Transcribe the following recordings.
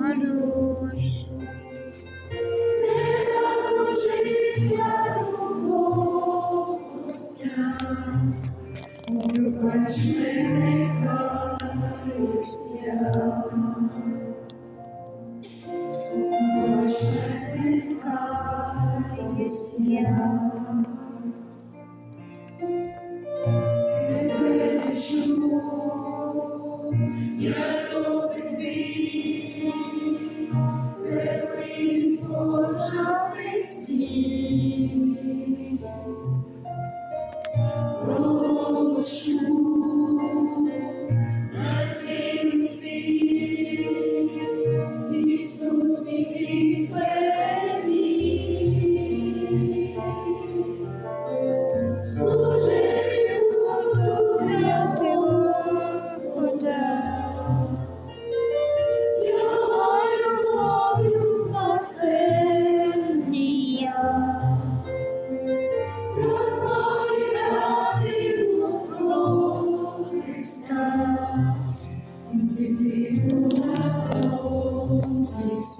малюй. Не заслужив я любов Отця, Пробач мене, каюся. Пробач мене, каюся. Божа Христі. Прошу на цілий світ, Ісус мій переміг. Служити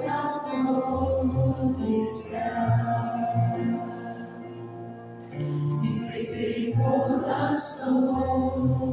прийти на сонця. Він прийти понад сонця.